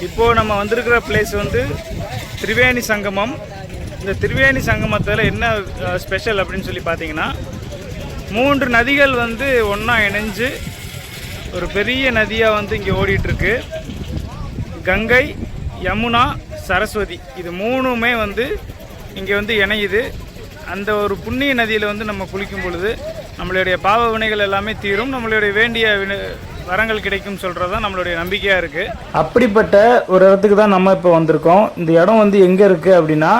இப்போது நம்ம வந்திருக்கிற பிளேஸ் வந்து திரிவேணி சங்கமம். இந்த திரிவேணி சங்கமத்தில் என்ன ஸ்பெஷல் அப்படின்னு சொல்லி பார்த்தீங்கன்னா மூன்று நதிகள் வந்து ஒன்றா இணைஞ்சு ஒரு பெரிய நதியாக வந்து இங்கே ஓடிட்டுருக்கு. கங்கை யமுனா சரஸ்வதி இது மூணுமே வந்து இங்கே வந்து இணையுது. அந்த ஒரு புண்ணிய நதியில் வந்து நம்ம குளிக்கும் பொழுது நம்மளுடைய பாவ வினைகள் எல்லாமே தீரும். நம்மளுடைய வேண்டிய வினை- வரங்கள் கிடைக்கும் சொல்கிறது தான் நம்மளுடைய நம்பிக்கையாக இருக்குது அப்படிப்பட்ட ஒரு இடத்துக்கு தான் நம்ம இப்போ வந்திருக்கோம். இந்த இடம் வந்து எங்கே இருக்குது அப்படின்னா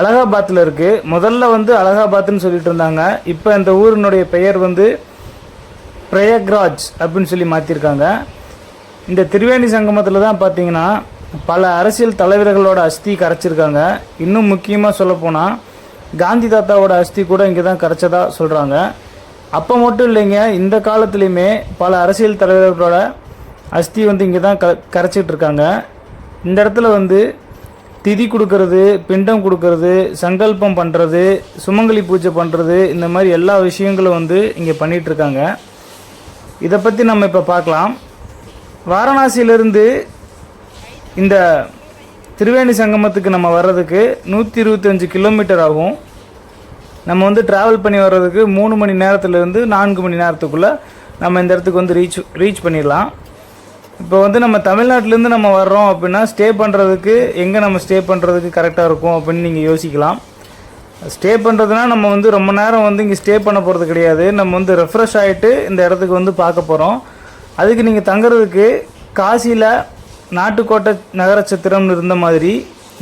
அலகாபாத்தில் இருக்குது முதல்ல வந்து அலகாபாத்னு சொல்லிட்டு இருந்தாங்க. இப்போ இந்த ஊரினுடைய பெயர் வந்து பிரயக்ராஜ் அப்படின்னு சொல்லி மாற்றிருக்காங்க இந்த திரிவேணி சங்கமத்தில் தான் பார்த்தீங்கன்னா பல அரசியல் தலைவர்களோட அஸ்தி கரைச்சிருக்காங்க. இன்னும் முக்கியமாக சொல்லப்போனால் காந்தி தாத்தாவோட அஸ்தி கூட இங்கே தான் கரைச்சதாக சொல்கிறாங்க அப்போ மட்டும் இல்லைங்க இந்த காலத்துலேயுமே பல அரசியல் தலைவர்களோட அஸ்தி வந்து இங்கே தான் க கரைச்சிட்டு இருக்காங்க. இந்த இடத்துல வந்து திதி கொடுக்கறது பிண்டம் கொடுக்கறது சங்கல்பம் பண்ணுறது சுமங்கலி பூஜை பண்ணுறது இந்த மாதிரி எல்லா விஷயங்களும் வந்து இங்கே பண்ணிகிட்ருக்காங்க இதை பற்றி நம்ம இப்போ பார்க்கலாம். வாரணாசியிலிருந்து இந்த திருவேணி சங்கமத்துக்கு நம்ம வர்றதுக்கு நூற்றி இருபத்தஞ்சு கிலோமீட்டர் ஆகும். நம்ம வந்து ட்ராவல் பண்ணி வர்றதுக்கு மூணு மணி நேரத்துலேருந்து நான்கு மணி நேரத்துக்குள்ளே நம்ம இந்த இடத்துக்கு வந்து ரீச் ரீச் பண்ணிடலாம். இப்போ வந்து நம்ம தமிழ்நாட்டிலேருந்து நம்ம வர்றோம் அப்படின்னா ஸ்டே பண்ணுறதுக்கு எங்கே நம்ம ஸ்டே பண்ணுறதுக்கு கரெக்டாக இருக்கும் அப்படின்னு நீங்கள் யோசிக்கலாம். ஸ்டே பண்ணுறதுனா நம்ம வந்து ரொம்ப நேரம் வந்து இங்கே ஸ்டே பண்ண போகிறது கிடையாது. நம்ம வந்து ரெஃப்ரெஷ் ஆகிட்டு இந்த இடத்துக்கு வந்து பார்க்க போகிறோம் அதுக்கு நீங்கள் தங்குறதுக்கு காசியில் நாட்டுக்கோட்டை நகரச்சத்திரம்னு இருந்த மாதிரி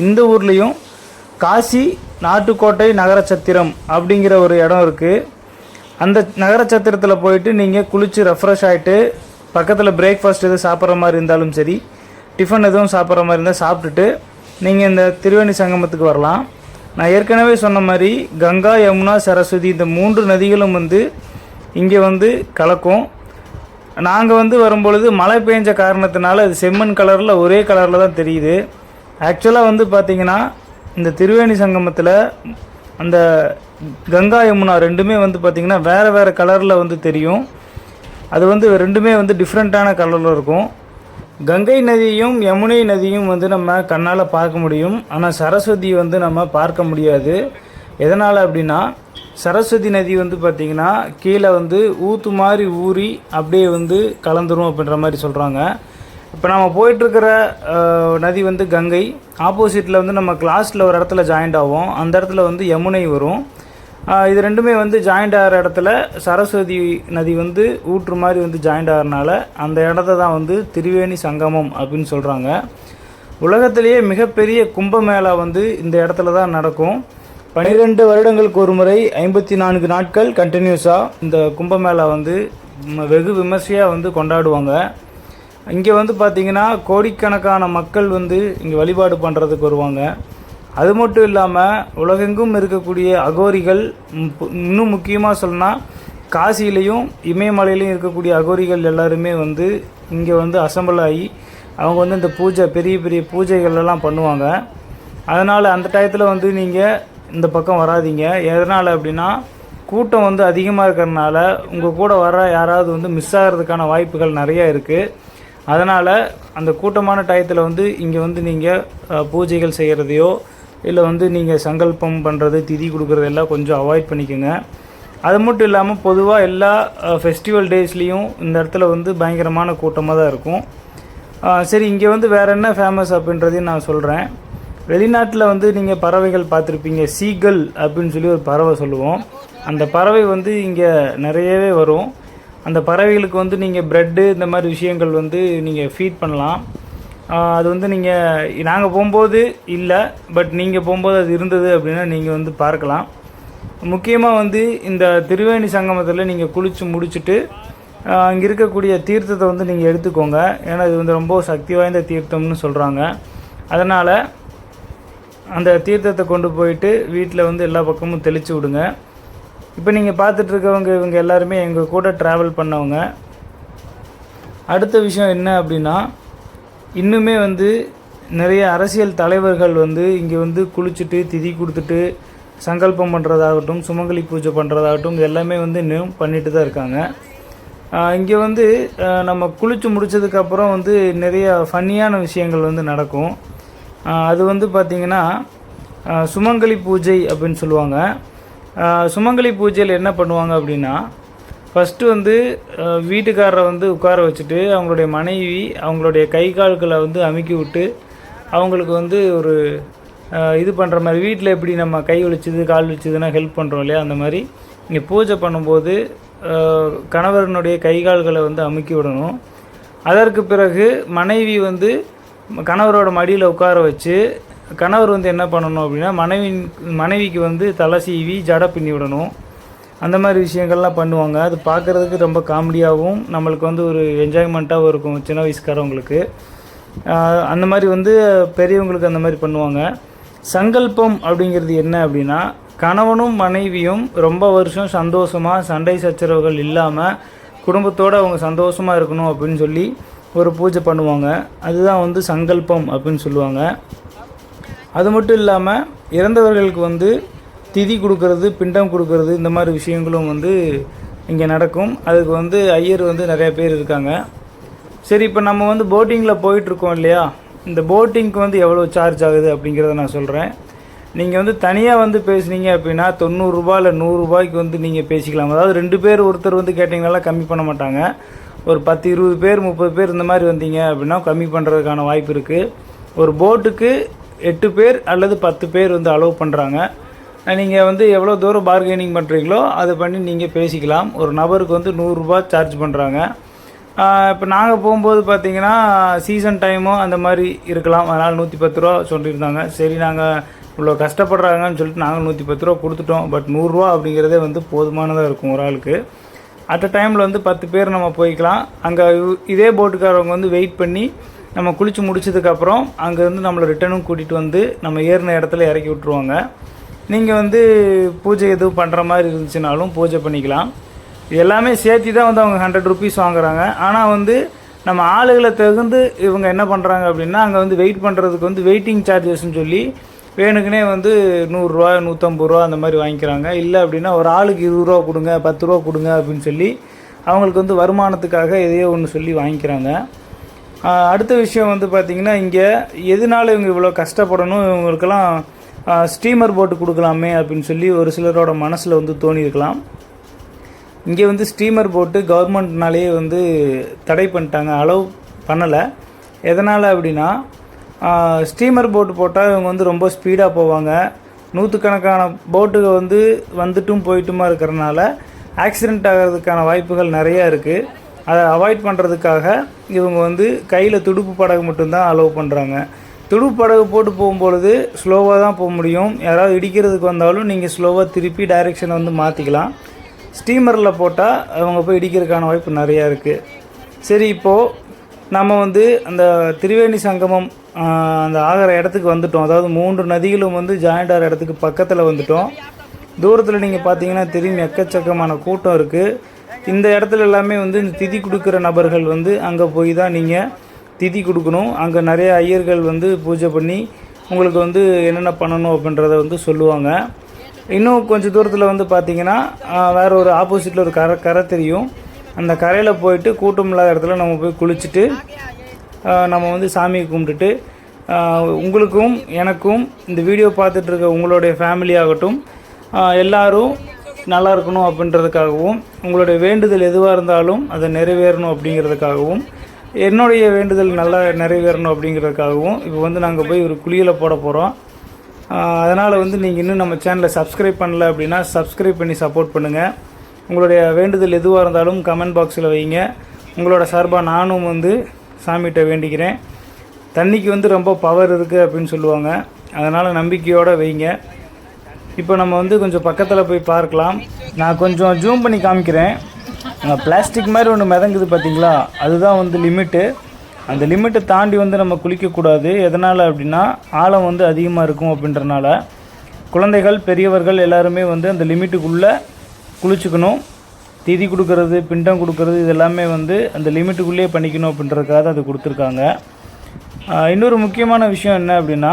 இந்த ஊர்லேயும் காசி நாட்டுக்கோட்டை நகரச்சத்திரம் அப்படிங்கிற ஒரு இடம் இருக்குது அந்த நகரச்சத்திரத்தில் போயிட்டு நீங்கள் குளித்து ரெஃப்ரெஷ் ஆகிட்டு பக்கத்தில் பிரேக்ஃபாஸ்ட் எதுவும் சாப்பிட்ற மாதிரி இருந்தாலும் சரி டிஃபன் எதுவும் சாப்பிட்ற மாதிரி இருந்தால் சாப்பிட்டுட்டு நீங்கள் இந்த திருவேணி சங்கமத்துக்கு வரலாம். நான் ஏற்கனவே சொன்ன மாதிரி கங்கா யமுனா சரஸ்வதி இந்த மூன்று நதிகளும் வந்து இங்கே வந்து கலக்கும். நாங்கள் வந்து வரும்பொழுது மழை பெஞ்ச காரணத்தினால அது செம்மண் கலரில் ஒரே கலரில் தான் தெரியுது. ஆக்சுவலாக வந்து பார்த்திங்கன்னா இந்த திருவேணி சங்கமத்தில் அந்த கங்கா யமுனா ரெண்டுமே வந்து பார்த்திங்கன்னா வேறு வேறு கலரில் வந்து தெரியும். அது வந்து ரெண்டுமே வந்து டிஃப்ரெண்ட்டான கலரில் இருக்கும். கங்கை நதியும் யமுனை நதியும் வந்து நம்ம கண்ணால் பார்க்க முடியும். ஆனால் சரஸ்வதி வந்து நம்ம பார்க்க முடியாது. எதனால் அப்படின்னா சரஸ்வதி நதி வந்து பார்த்திங்கன்னா கீழே வந்து ஊத்து மாதிரி ஊறி அப்படியே வந்து கலந்துரும் அப்படின்ற மாதிரி சொல்கிறாங்க இப்போ நம்ம போயிட்டுருக்கிற நதி வந்து கங்கை. ஆப்போசிட்டில் வந்து நம்ம கிளாஸில் ஒரு இடத்துல ஜாயிண்ட் ஆகும் அந்த இடத்துல வந்து யமுனை வரும். இது ரெண்டுமே வந்து ஜாயிண்ட் ஆகிற இடத்துல சரஸ்வதி நதி வந்து ஊற்று மாதிரி வந்து ஜாயிண்ட் ஆகிறனால அந்த இடத்த தான் வந்து திரிவேணி சங்கமம் அப்படின்னு சொல்கிறாங்க உலகத்திலேயே மிகப்பெரிய கும்பமேளா வந்து இந்த இடத்துல தான் நடக்கும். பனிரெண்டு வருடங்களுக்கு ஒரு முறை ஐம்பத்தி நான்கு நாட்கள் கண்டினியூஸாக இந்த கும்பமேளா வந்து வெகு விமர்சையாக வந்து கொண்டாடுவாங்க. இங்கே வந்து பார்த்திங்கன்னா கோடிக்கணக்கான மக்கள் வந்து இங்கே வழிபாடு பண்ணுறதுக்கு வருவாங்க. அது மட்டும் இல்லாமல் உலகெங்கும் இருக்கக்கூடிய அகோரிகள் இன்னும் முக்கியமாக சொல்லணும்னா காசியிலையும் இமயமலையிலையும் இருக்கக்கூடிய அகோரிகள் எல்லாருமே வந்து இங்கே வந்து அசம்பிள் ஆகி அவங்க வந்து இந்த பூஜை பெரிய பெரிய பூஜைகள்லாம் பண்ணுவாங்க. அதனால் அந்த டயத்தில் வந்து நீங்கள் இந்த பக்கம் வராதீங்க. எதனால் அப்படின்னா கூட்டம் வந்து அதிகமாக இருக்கிறனால உங்கள் கூட வர யாராவது வந்து மிஸ் ஆகிறதுக்கான வாய்ப்புகள் நிறைய இருக்குது அதனால் அந்த கூட்டமான டயத்தில் வந்து இங்கே வந்து நீங்கள் பூஜைகள் செய்கிறதையோ இல்லை வந்து நீங்கள் சங்கல்பம் பண்ணுறது திதி கொடுக்குறது எல்லாம் கொஞ்சம் அவாய்ட் பண்ணிக்கோங்க. அது மட்டும் இல்லாமல் பொதுவாக எல்லா ஃபெஸ்டிவல் டேஸ்லேயும் இந்த இடத்துல வந்து பயங்கரமான கூட்டமாக தான் இருக்கும். சரி இங்கே வந்து வேறு என்ன ஃபேமஸ் அப்படின்றதையும் நான் சொல்கிறேன் வெளிநாட்டில் வந்து நீங்கள் பறவைகள் பார்த்துருப்பீங்க சீகல் அப்படின்னு சொல்லி ஒரு பறவை சொல்லுவோம். அந்த பறவை வந்து இங்கே நிறையவே வரும். அந்த பறவைகளுக்கு வந்து நீங்கள் ப்ரெட்டு இந்த மாதிரி விஷயங்கள் வந்து நீங்கள் ஃபீட் பண்ணலாம். அது வந்து நீங்கள் நாங்கள் போகும்போது இல்லை பட் நீங்கள் போகும்போது அது இருந்தது அப்படின்னா நீங்கள் வந்து பார்க்கலாம். முக்கியமாக வந்து இந்த திருவேணி சங்கமத்தில் நீங்கள் குளித்து முடிச்சுட்டு அங்கே இருக்கக்கூடிய தீர்த்தத்தை வந்து நீங்கள் எடுத்துக்கோங்க. ஏன்னா இது வந்து ரொம்ப சக்தி வாய்ந்த தீர்த்தம்னு சொல்கிறாங்க அதனால் அந்த தீர்த்தத்தை கொண்டு போயிட்டு வீட்டில் வந்து எல்லா பக்கமும் தெளித்து விடுங்க. இப்போ நீங்கள் பார்த்துட்ருக்கவங்க இவங்க எல்லாருமே எங்கள் கூட ட்ராவல் பண்ணவங்க. அடுத்த விஷயம் என்ன அப்படின்னா இன்னுமே வந்து நிறைய அரசியல் தலைவர்கள் வந்து இங்கே வந்து குளிச்சுட்டு திதி கொடுத்துட்டு சங்கல்பம் பண்ணுறதாகட்டும் சுமங்கலி பூஜை பண்ணுறதாகட்டும் இது எல்லாமே வந்து இன்னும் பண்ணிட்டு தான் இருக்காங்க. இங்கே வந்து நம்ம குளித்து முடிச்சதுக்கப்புறம் வந்து நிறைய ஃபன்னியான விஷயங்கள் வந்து நடக்கும். அது வந்து பார்த்திங்கன்னா சுமங்கலி பூஜை அப்படின்னு சொல்லுவாங்க. சுமங்கலி பூஜையில் என்ன பண்ணுவாங்க அப்படின்னா ஃபஸ்ட்டு வந்து வீட்டுக்காரரை வந்து உட்கார வச்சுட்டு அவங்களுடைய மனைவி அவங்களுடைய கை கால்களை வந்து அமுக்கி விட்டு அவங்களுக்கு வந்து ஒரு இது பண்ணுற மாதிரி வீட்டில் எப்படி நம்ம கை வலிச்சுது கால் வலிச்சுதுன்னா ஹெல்ப் பண்ணுறோம் இல்லையா அந்த மாதிரி இங்கே பூஜை பண்ணும்போது கணவரனுடைய கை கால்களை வந்து அமுக்கி விடணும். அதற்கு பிறகு மனைவி வந்து கணவரோட மடியில் உட்கார வச்சு கணவர் வந்து என்ன பண்ணணும் அப்படின்னா மனைவி மனைவிக்கு வந்து தலை சீவி ஜடை பின்னி விடணும். அந்த மாதிரி விஷயங்கள்லாம் பண்ணுவாங்க. அது பார்க்குறதுக்கு ரொம்ப காமெடியாகவும் நம்மளுக்கு வந்து ஒரு என்ஜாய்மெண்ட்டாகவும் இருக்கும் சின்ன வயசுக்காரவங்களுக்கு. அந்த மாதிரி வந்து பெரியவங்களுக்கு அந்த மாதிரி பண்ணுவாங்க. சங்கல்பம் அப்படிங்கிறது என்ன அப்படின்னா கணவனும் மனைவியும் ரொம்ப வருஷம் சந்தோஷமாக சண்டை சச்சரவுகள் இல்லாமல் குடும்பத்தோடு அவங்க சந்தோஷமாக இருக்கணும் அப்படின்னு சொல்லி ஒரு பூஜை பண்ணுவாங்க. அதுதான் வந்து சங்கல்பம் அப்படின்னு சொல்லுவாங்க. அது மட்டும் இல்லாமல் இறந்தவர்களுக்கு வந்து திதி கொடுக்கறது பிண்டம் கொடுக்கறது இந்த மாதிரி விஷயங்களும் வந்து இங்கே நடக்கும். அதுக்கு வந்து ஐயர் வந்து நிறையா பேர் இருக்காங்க. சரி இப்போ நம்ம வந்து போட்டிங்கில் போயிட்டுருக்கோம் இல்லையா? இந்த போட்டிங்க்கு வந்து எவ்வளோ சார்ஜ் ஆகுது அப்படிங்கிறத நான் சொல்கிறேன் நீங்கள் வந்து தனியாக வந்து பேசுனீங்க அப்படின்னா தொண்ணூறுரூபா இல்லை நூறுரூபாய்க்கு வந்து நீங்கள் பேசிக்கலாம். அதாவது ரெண்டு பேர் ஒருத்தர் வந்து கேட்டிங்கனால கம்மி பண்ண மாட்டாங்க. ஒரு பத்து இருபது பேர் முப்பது பேர் இந்த மாதிரி வந்தீங்க அப்படின்னா கம்மி பண்ணுறதுக்கான வாய்ப்பு இருக்குது ஒரு போட்டுக்கு எட்டு பேர் அல்லது பத்து பேர் வந்து அலோவ் பண்ணுறாங்க நீங்கள் வந்து எவ்வளோ தூரம் பார்கெனிங் பண்ணுறீங்களோ அதை பண்ணி நீங்கள் பேசிக்கலாம். ஒரு நபருக்கு வந்து நூறுரூபா சார்ஜ் பண்ணுறாங்க இப்போ நாங்கள் போகும்போது பார்த்தீங்கன்னா சீசன் டைமும் அந்த மாதிரி இருக்கலாம். அதனால் நூற்றி பத்து ரூபா சொல்லியிருந்தாங்க. சரி நாங்கள் இவ்வளோ கஷ்டப்படுறாங்கன்னு சொல்லிட்டு நாங்கள் நூற்றி பத்து ரூபா கொடுத்துட்டோம். பட் நூறுரூவா அப்படிங்கிறதே வந்து போதுமானதாக இருக்கும் ஒரு ஆளுக்கு. அட் அ டைமில் வந்து பத்து பேர் நம்ம போய்க்கலாம். அங்கே இதே போட்டுக்காரவங்க வந்து வெயிட் பண்ணி நம்ம குளித்து முடிச்சதுக்கப்புறம் அங்கேருந்து நம்மளை ரிட்டனும் கூட்டிகிட்டு வந்து நம்ம ஏறின இடத்துல இறக்கி விட்ருவாங்க நீங்கள் வந்து பூஜை எதுவும் பண்ணுற மாதிரி இருந்துச்சுனாலும் பூஜை பண்ணிக்கலாம். இது எல்லாமே சேர்த்து தான் வந்து அவங்க ஹண்ட்ரட் ருபீஸ் வாங்குறாங்க. ஆனால் வந்து நம்ம ஆளுகளை தகுந்து இவங்க என்ன பண்ணுறாங்க அப்படின்னா அங்கே வந்து வெயிட் பண்ணுறதுக்கு வந்து வெயிட்டிங் சார்ஜஸ்ன்னு சொல்லி வேணுக்குனே வந்து நூறுரூவா நூற்றம்பது ரூபா அந்த மாதிரி வாங்கிக்கிறாங்க. இல்லை அப்படின்னா ஒரு ஆளுக்கு இருபது ரூபா கொடுங்க பத்து ரூபா கொடுங்க அப்படின்னு சொல்லி அவங்களுக்கு வந்து வருமானத்துக்காக எதையோ ஒன்று சொல்லி வாங்கிக்கிறாங்க. அடுத்த விஷயம் வந்து பார்த்திங்கன்னா இங்கே எதனால இவங்க இவ்வளோ கஷ்டப்படணும்? இவங்களுக்கெல்லாம் ஸ்டீமர் போட்டு கொடுக்கலாமே அப்படின்னு சொல்லி ஒரு சிலரோட மனசில் வந்து தோணியிருக்கலாம். இங்கே வந்து ஸ்டீமர் போட்டு கவர்மெண்ட்னாலேயே வந்து தடை பண்ணிட்டாங்க. அலோவ் பண்ணலை. எதனால் அப்படின்னா ஸ்டீமர் போட்டு போட்டால் இவங்க வந்து ரொம்ப ஸ்பீடாக போவாங்க. நூற்றுக்கணக்கான போட்டுகள் வந்து வந்துட்டும் போயிட்டுமா இருக்கிறனால ஆக்சிடெண்ட் ஆகிறதுக்கான வாய்ப்புகள் நிறையா இருக்குது அதை அவாய்ட் பண்ணுறதுக்காக இவங்க வந்து கையில் துடுப்பு படகு மட்டும்தான் அலோவ் பண்ணுறாங்க துடுப்பு படகு போட்டு போகும்பொழுது ஸ்லோவாக தான் போக முடியும். யாராவது இடிக்கிறதுக்கு வந்தாலும் நீங்கள் ஸ்லோவாக திருப்பி டைரெக்ஷனை வந்து மாற்றிக்கலாம் ஸ்டீமரில் போட்டால் அவங்க போய் இடிக்கிறதுக்கான வாய்ப்பு நிறையா இருக்குது சரி இப்போது நம்ம வந்து அந்த திரிவேணி சங்கமம் அந்த ஆகிற இடத்துக்கு வந்துட்டோம். அதாவது மூன்று நதிகளும் வந்து ஜாயிண்ட் ஆகிற இடத்துக்கு பக்கத்தில் வந்துட்டோம். தூரத்தில் நீங்கள் பார்த்தீங்கன்னா தெரியும் எக்கச்சக்கமான கூட்டம் இருக்குது இந்த இடத்துல எல்லாமே வந்து இந்த திதி கொடுக்குற நபர்கள் வந்து அங்கே போய் தான் நீங்கள் திதி கொடுக்கணும். அங்கே நிறைய ஐயர்கள் வந்து பூஜை பண்ணி உங்களுக்கு வந்து என்னென்ன பண்ணணும் அப்படின்றத வந்து சொல்லுவாங்க. இன்னும் கொஞ்சம் தூரத்தில் வந்து பார்த்தீங்கன்னா வேறு ஒரு ஆப்போசிட்டில் ஒரு கரை கரை தெரியும். அந்த கரையில் போயிட்டு கூட்டம் இல்லாத இடத்துல நம்ம போய் குளிச்சுட்டு நம்ம வந்து சாமியை கும்பிட்டுட்டு உங்களுக்கும் எனக்கும் இந்த வீடியோ பார்த்துட்ருக்க உங்களுடைய ஃபேமிலி ஆகட்டும் எல்லோரும் நல்லா இருக்கணும் அப்படின்றதுக்காகவும் உங்களுடைய வேண்டுதல் எதுவாக இருந்தாலும் அதை நிறைவேறணும் அப்படிங்கிறதுக்காகவும் என்னுடைய வேண்டுதல் நல்லா நிறைவேறணும் அப்படிங்கிறதுக்காகவும் இப்போ வந்து நாங்கள் போய் ஒரு குழியில் போட போகிறோம் அதனால் வந்து நீங்கள் இன்னும் நம்ம சேனலை சப்ஸ்கிரைப் பண்ணல அப்படின்னா சப்ஸ்கிரைப் பண்ணி சப்போர்ட் பண்ணுங்கள் உங்களுடைய வேண்டுதல் எதுவாக இருந்தாலும் கமெண்ட் பாக்ஸில் வைங்க. உங்களோட சார்பாக நானும் வந்து சாமிகிட்ட வேண்டிக்கிறேன். தண்ணிக்கு வந்து ரொம்ப பவர் இருக்குது அப்படின்னு சொல்லுவாங்க. அதனால் நம்பிக்கையோடு வைங்க. இப்போ நம்ம வந்து கொஞ்சம் பக்கத்தில் போய் பார்க்கலாம். நான் கொஞ்சம் ஜூம் பண்ணி காமிக்கிறேன். பிளாஸ்டிக் மாதிரி ஒன்று மிதங்குது பார்த்தீங்களா அதுதான் வந்து லிமிட்டு அந்த லிமிட்டை தாண்டி வந்து நம்ம குளிக்கக்கூடாது எதனால் அப்படின்னா ஆழம் வந்து அதிகமாக இருக்கும் அப்படின்றனால. குழந்தைகள் பெரியவர்கள் எல்லாருமே வந்து அந்த லிமிட்டுக்குள்ளே குளிச்சுக்கணும். திதி கொடுக்கறது பிண்டம் கொடுக்கறது இது எல்லாமே வந்து அந்த லிமிட்டுக்குள்ளேயே பண்ணிக்கணும் அப்படின்றதுக்காக அது கொடுத்துருக்காங்க. இன்னொரு முக்கியமான விஷயம் என்ன அப்படின்னா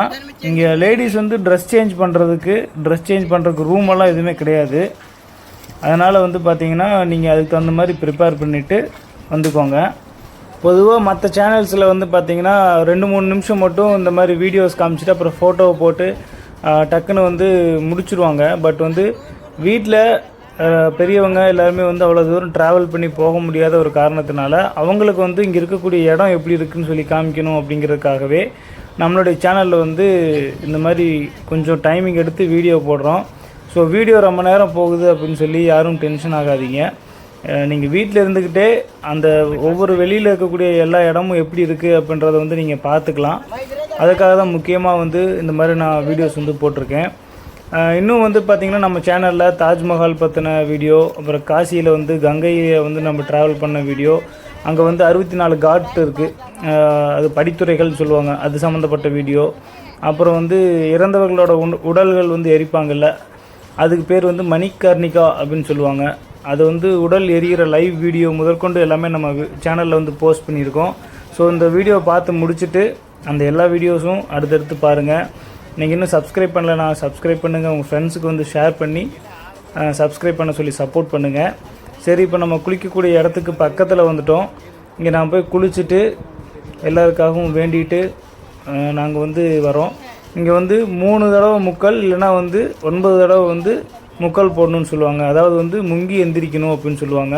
இங்கே லேடிஸ் வந்து ட்ரெஸ் சேஞ்ச் பண்ணுறதுக்கு ட்ரெஸ் சேஞ்ச் பண்ணுறதுக்கு ரூம் எல்லாம் எதுவுமே கிடையாது. அதனால் வந்து பார்த்தீங்கன்னா நீங்கள் அதுக்கு தகுந்த மாதிரி ப்ரிப்பேர் பண்ணிவிட்டு வந்துக்கோங்க. பொதுவாக மற்ற சேனல்ஸில் வந்து பார்த்தீங்கன்னா ரெண்டு மூணு நிமிஷம் மட்டும் இந்த மாதிரி வீடியோஸ் காமிச்சிட்டு அப்புறம் ஃபோட்டோவை போட்டு டக்குன்னு வந்து முடிச்சுருவாங்க. பட் வந்து வீட்டில் பெரியவங்க எல்லாருமே வந்து அவ்வளோ தூரம் ட்ராவல் பண்ணி போக முடியாத ஒரு காரணத்தினால அவங்களுக்கு வந்து இங்கே இருக்கக்கூடிய இடம் எப்படி இருக்குன்னு சொல்லி காமிக்கணும் அப்படிங்கிறதுக்காகவே நம்மளுடைய சேனலில் வந்து இந்த மாதிரி கொஞ்சம் டைமிங் எடுத்து வீடியோ போடுறோம். ஸோ வீடியோ ரொம்ப நேரம் போகுது அப்படின்னு சொல்லி யாரும் டென்ஷன் ஆகாதீங்க. நீங்கள் வீட்டில் இருந்துக்கிட்டே அந்த ஒவ்வொரு வெளியில் இருக்கக்கூடிய எல்லா இடமும் எப்படி இருக்குது அப்படின்றத வந்து நீங்கள் பார்த்துக்கலாம். அதுக்காக தான் முக்கியமாக வந்து இந்த மாதிரி நான் வீடியோஸ் வந்து போட்டிருக்கேன். இன்னும் வந்து பார்த்திங்கன்னா நம்ம சேனலில் தாஜ்மஹால் பற்றின வீடியோ அப்புறம் காசியில் வந்து கங்கையை வந்து நம்ம ட்ராவல் பண்ண வீடியோ அங்கே வந்து அறுபத்தி நாலு காட் இருக்குது அது படித்துறைகள் சொல்லுவாங்க. அது சம்மந்தப்பட்ட வீடியோ அப்புறம் வந்து இறந்தவர்களோட உண்- உடல்கள் வந்து எரிப்பாங்கல்ல. அதுக்கு பேர் வந்து மணிகர்ணிகா அப்படின்னு சொல்லுவாங்க. அது வந்து உடல் எரியிற லைவ் வீடியோ முதற்கொண்டு எல்லாமே நம்ம சேனலில் வந்து போஸ்ட் பண்ணியிருக்கோம். ஸோ இந்த வீடியோ பார்த்து முடிச்சுட்டு அந்த எல்லா வீடியோஸும் அடுத்தடுத்து பாருங்கள் நீங்கள் இன்னும் சப்ஸ்கிரைப் பண்ணலனா சப்ஸ்கிரைப் பண்ணுங்கள் உங்கள் ஃப்ரெண்ட்ஸுக்கு வந்து ஷேர் பண்ணி சப்ஸ்கிரைப் பண்ண சொல்லி சப்போர்ட் பண்ணுங்கள் சரி இப்போ நம்ம குளிக்கக்கூடிய இடத்துக்கு பக்கத்தில் வந்துட்டோம். இங்கே நான் போய் குளிச்சுட்டு எல்லாருக்காகவும் வேண்டிட்டு நாங்கள் வந்து வரோம். இங்கே வந்து மூணு தடவை முக்கல் இல்லைன்னா வந்து ஒன்பது தடவை வந்து முக்கல் போடணும்னு சொல்லுவாங்க. அதாவது வந்து முங்கி எந்திரிக்கணும் அப்படின்னு சொல்லுவாங்க.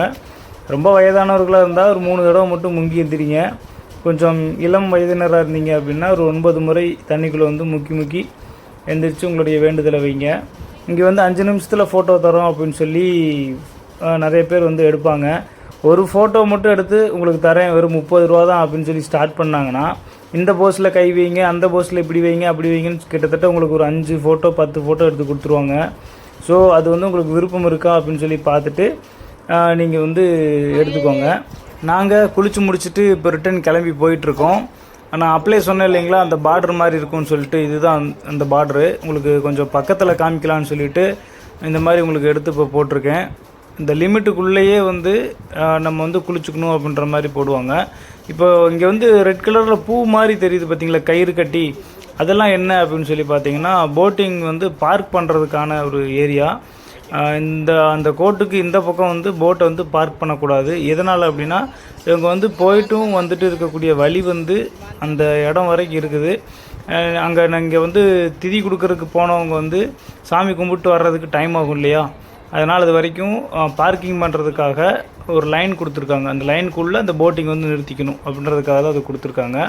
ரொம்ப வயதானவர்களாக இருந்தால் ஒரு மூணு தடவை மட்டும் முங்கி எந்திரிங்க. கொஞ்சம் இளம் வயதினராக இருந்தீங்க அப்படின்னா ஒரு ஒன்பது முறை தண்ணிக்குள்ளே வந்து முக்கி முக்கி எந்திரிச்சு உங்களுடைய வேண்டுதலை வைங்க. இங்கே வந்து அஞ்சு நிமிஷத்தில் ஃபோட்டோ தரோம் அப்படின்னு சொல்லி நிறைய பேர் வந்து எடுப்பாங்க. ஒரு ஃபோட்டோ மட்டும் எடுத்து உங்களுக்கு தரேன் வெறும் முப்பது ரூபா தான் அப்படின்னு சொல்லி ஸ்டார்ட் பண்ணாங்கன்னா இந்த போஸில் கை வைங்க அந்த போஸில் இப்படி வைங்க அப்படி வைங்கன்னு கிட்டத்தட்ட உங்களுக்கு ஒரு அஞ்சு ஃபோட்டோ பத்து ஃபோட்டோ எடுத்து கொடுத்துருவாங்க. ஸோ அது வந்து உங்களுக்கு விருப்பம் இருக்கா அப்படின்னு சொல்லி பார்த்துட்டு நீங்கள் வந்து எடுத்துக்கோங்க. நாங்கள் குளிச்சு முடிச்சுட்டு இப்போ ரிட்டர்ன் கிளம்பி போயிட்டுருக்கோம். நான் அப்ளை சொன்னேன் இல்லைங்களா அந்த பார்டர் மாதிரி இருக்கும்னு சொல்லிட்டு இதுதான் அந்த பார்டரு உங்களுக்கு கொஞ்சம் பக்கத்தில் காமிக்கலாம்னு சொல்லிட்டு இந்த மாதிரி உங்களுக்கு எடுத்து இப்போ போட்டிருக்கேன். இந்த லிமிட்டுக்குள்ளேயே வந்து நம்ம வந்து குளிச்சுக்கணும் அப்படின்ற மாதிரி போடுவாங்க. இப்போ இங்கே வந்து ரெட் கலரில் பூ மாதிரி தெரியுது பார்த்தீங்களா கயிறு கட்டி. அதெல்லாம் என்ன அப்படின்னு சொல்லி பார்த்தீங்கன்னா போட்டிங் வந்து பார்க் பண்ணுறதுக்கான ஒரு ஏரியா இந்த அந்த கோட்டுக்கு இந்த பக்கம் வந்து போட்டை வந்து பார்க் பண்ணக்கூடாது. எதனால் அப்படின்னா இவங்க வந்து போயிட்டும் வந்துட்டு இருக்கக்கூடிய வழி வந்து அந்த இடம் வரைக்கும் இருக்குது. அங்கே இங்கே வந்து திதி கொடுக்கறதுக்கு போனவங்க வந்து சாமி கும்பிட்டு வர்றதுக்கு டைம் ஆகும் இல்லையா? அதனால் அது வரைக்கும் பார்க்கிங் பண்ணுறதுக்காக ஒரு லைன் கொடுத்துருக்காங்க. அந்த லைனுக்குள்ளே அந்த போட்டிங் வந்து நிறுத்திக்கணும் அப்படின்றதுக்காக தான் அது கொடுத்துருக்காங்க.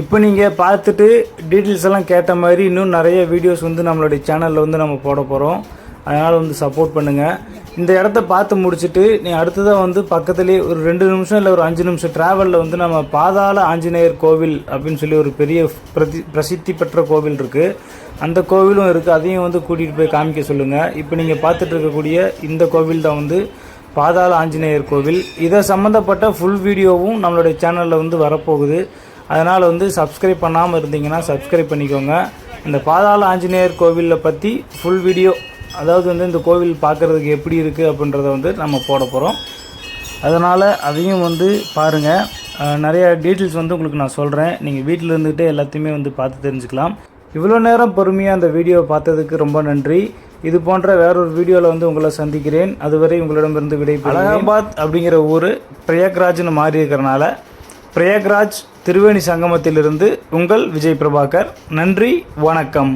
இப்போ நீங்கள் பார்த்துட்டு டீட்டெயில்ஸ் எல்லாம் கேட்ட மாதிரி இன்னும் நிறைய வீடியோஸ் வந்து நம்மளுடைய சேனலில் வந்து நம்ம போட போகிறோம் அதனால் வந்து சப்போர்ட் பண்ணுங்கள் இந்த இடத்த பார்த்து முடிச்சுட்டு நீ அடுத்ததாக வந்து பக்கத்துலேயே ஒரு ரெண்டு நிமிஷம் இல்லை ஒரு அஞ்சு நிமிஷம் ட்ராவலில் வந்து நம்ம பாதாள ஆஞ்சநேயர் கோவில் அப்படின்னு சொல்லி ஒரு பெரிய பிரதி பிரசித்தி பெற்ற கோவில் இருக்குது அந்த கோவிலும் இருக்குது அதையும் வந்து கூட்டிகிட்டு போய் காமிக்க சொல்லுங்கள் இப்போ நீங்கள் பார்த்துட்டு இருக்கக்கூடிய இந்த கோவில் தான் வந்து பாதாள ஆஞ்சநேயர் கோவில். இதை சம்மந்தப்பட்ட ஃபுல் வீடியோவும் நம்மளுடைய சேனலில் வந்து வரப்போகுது. அதனால் வந்து சப்ஸ்கிரைப் பண்ணாமல் இருந்தீங்கன்னா சப்ஸ்கிரைப் பண்ணிக்கோங்க. இந்த பாதாள ஆஞ்சநேயர் கோவிலில் பற்றி ஃபுல் வீடியோ அதாவது வந்து இந்த கோவில் பார்க்குறதுக்கு எப்படி இருக்குது அப்படின்றத வந்து நம்ம போட போகிறோம் அதனால் அதையும் வந்து பாருங்கள் நிறையா டீட்டெயில்ஸ் வந்து உங்களுக்கு நான் சொல்கிறேன் நீங்கள் வீட்டில் இருந்துகிட்டே எல்லாத்தையுமே வந்து பார்த்து தெரிஞ்சுக்கலாம். இவ்வளோ நேரம் பொறுமையாக அந்த வீடியோவை பார்த்ததுக்கு ரொம்ப நன்றி. இது போன்ற வேறொரு வீடியோவில் வந்து உங்களை சந்திக்கிறேன். அதுவரை உங்களிடமிருந்து விடை அலகாபாத் அப்படிங்கிற ஊர் பிரயாக்ராஜ்னு மாறி இருக்கிறனால பிரயாக்ராஜ் திருவேணி சங்கமத்திலிருந்து உங்கள் விஜய் பிரபாகர். நன்றி வணக்கம்.